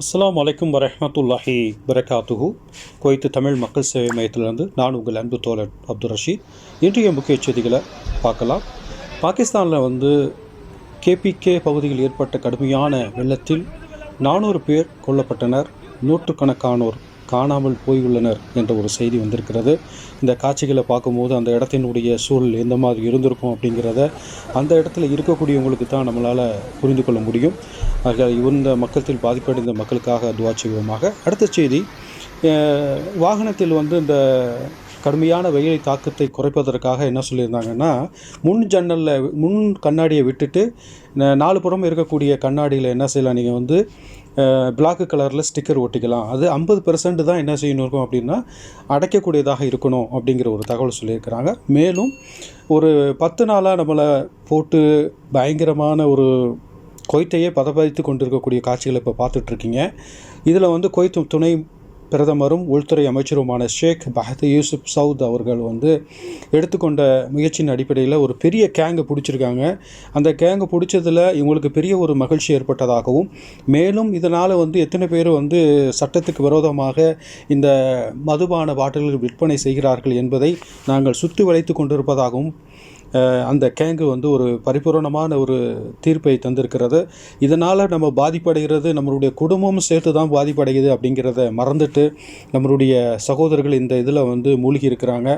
அஸ்லாம் அலைக்கும் வரமத்துல்லாஹி வரகாத்துஹு. குவைத்து தமிழ் மக்கள் சேவை மையத்திலிருந்து நான் உங்கள் அன்பு தோழன் அப்துல் ரஷீத். இன்றைய முக்கிய செய்திகளை பார்க்கலாம். பாகிஸ்தானில் வந்து கேபிகே பகுதியில் ஏற்பட்ட கடுமையான வெள்ளத்தில் நானூறு பேர் கொல்லப்பட்டனர். நூற்றுக்கணக்கானோர் காணாமல் போயுள்ளனர் என்ற ஒரு செய்தி வந்திருக்கிறது. இந்த காட்சிகளை பார்க்கும்போது அந்த இடத்தினுடைய சூழல் எந்த மாதிரி இருந்திருக்கும் அப்படிங்கிறத அந்த இடத்துல இருக்கக்கூடியவங்களுக்கு தான் நம்மளால் புரிந்து கொள்ள முடியும். இந்த மக்கத்தில் பாதிப்படைந்த மக்களுக்காக துவா செய்வோமாக. அடுத்த செய்தி வாகனத்தில் வந்து இந்த கடுமையான வெயிலை தாக்கத்தை குறைப்பதற்காக என்ன சொல்லியிருந்தாங்கன்னா முன் ஜன்னலில் முன் கண்ணாடியை விட்டுட்டு நாலு புறம் இருக்கக்கூடிய கண்ணாடியில் என்ன செய்யலாம்? நீங்கள் வந்து பிளாக் கலரில் ஸ்டிக்கர் ஒட்டிக்கலாம். அது ஐம்பது பெர்சன்ட் தான் என்ன செய்யணும் இருக்கும் அப்படின்னா அடைக்கக்கூடியதாக இருக்கணும் அப்படிங்கிற ஒரு தகவல் சொல்லியிருக்கிறாங்க. மேலும் ஒரு பத்து நாளாக நம்மளை போட்டு பயங்கரமான ஒரு கொய்த்தையே பதப்பதித்து கொண்டிருக்கக்கூடிய காட்சிகளை இப்போ பார்த்துட்ருக்கீங்க இதில் வந்து கொய்த்து துணை பிரதமரும் உள்துறை அமைச்சருமான ஷேக் பஹத் யூசுப் சவுத் அவர்கள் வந்து எடுத்துக்கொண்ட முயற்சியின் அடிப்படையில் ஒரு பெரிய கேங்கை பிடிச்சிருக்காங்க. அந்த கேங்கை பிடிச்சதில் இவங்களுக்கு பெரிய ஒரு மகிழ்ச்சி ஏற்பட்டதாகவும் மேலும் இதனால் வந்து எத்தனை பேர் வந்து சட்டத்துக்கு விரோதமாக இந்த மதுபான பாட்டில்கள் விற்பனை செய்கிறார்கள் என்பதை நாங்கள் சுற்றி வளைத்து கொண்டிருப்பதாகவும் அந்த கேங்கு வந்து ஒரு பரிபூரணமான ஒரு தீர்ப்பை தந்திருக்கிறது. இதனால் நம்ம பாதிப்படைகிறது நம்மளுடைய குடும்பமும் சேர்த்து தான் பாதிப்படையுது அப்படிங்கிறத மறந்துட்டு நம்மளுடைய சகோதரர்கள் இந்த இதில் வந்து மூழ்கி இருக்கிறாங்க.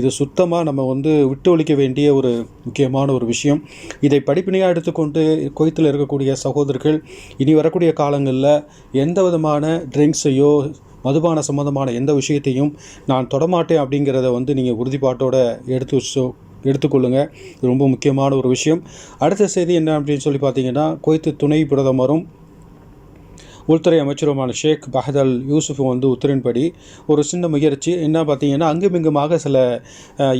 இது சுத்தமாக நம்ம வந்து விட்டு ஒழிக்க வேண்டிய ஒரு முக்கியமான ஒரு விஷயம். இதை படிப்பினையாக எடுத்துக்கொண்டு குவைத்தில் இருக்கக்கூடிய சகோதரர்கள் இனி வரக்கூடிய காலங்களில் எந்த விதமான ட்ரிங்க்ஸையோ மதுபான சம்மந்தமான எந்த விஷயத்தையும் நான் தொடமாட்டேன் அப்படிங்கிறத வந்து நீங்கள் உறுதிப்பாட்டோடு எடுத்து எடுத்துக்கொள்ளுங்கள் இது ரொம்ப முக்கியமான ஒரு விஷயம். அடுத்த செய்தி என்ன அப்படின்னு சொல்லி பார்த்தீங்கன்னா குவைத்து துணை பிரதமரும் உள்துறை அமைச்சருமான ஷேக் பஹதல் யூசுஃப் வந்து உத்தரின்படி ஒரு சின்ன முயற்சி. என்ன பார்த்தீங்கன்னா அங்குமிங்குமாக சில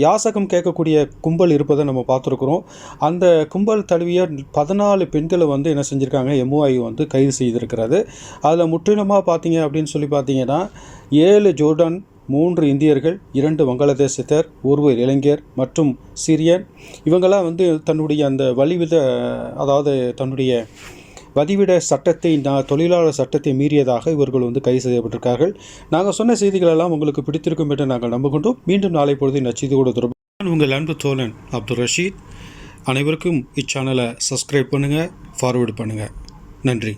யாசகம் கேட்கக்கூடிய கும்பல் இருப்பதை நம்ம பார்த்துருக்குறோம். அந்த கும்பல் தழுவிய பதினாலு பெண்களை வந்து என்ன செஞ்சுருக்காங்க எம்ஓஐ வந்து கைது செய்திருக்கிறது. அதில் முற்றிலுமாக பார்த்தீங்க அப்படின்னு சொல்லி பார்த்தீங்கன்னா ஏழு ஜோர்டன் மூன்று இந்தியர்கள் இரண்டு வங்காளதேசத்தர் ஒருவர் இளைஞர் மற்றும் சிரியன். இவங்கெல்லாம் வந்து தன்னுடைய அந்த வழிவித அதாவது தன்னுடைய வதிவிட சட்டத்தை நான் தொழிலாளர் சட்டத்தை மீறியதாக இவர்கள் வந்து கைது செய்யப்பட்டிருக்கார்கள். நாங்கள் சொன்ன செய்திகளெல்லாம் உங்களுக்கு பிடித்திருக்கும் என்று நாங்கள் நம்புகின்றோம். மீண்டும் நாளை பொழுது நச்செய்தி கூட தொடர்பு நான் உங்கள் அன்பு தோழன் அப்துல் ரஷீத். அனைவருக்கும் இச்சேனலை சப்ஸ்கிரைப் பண்ணுங்கள் ஃபார்வேர்டு பண்ணுங்கள் நன்றி.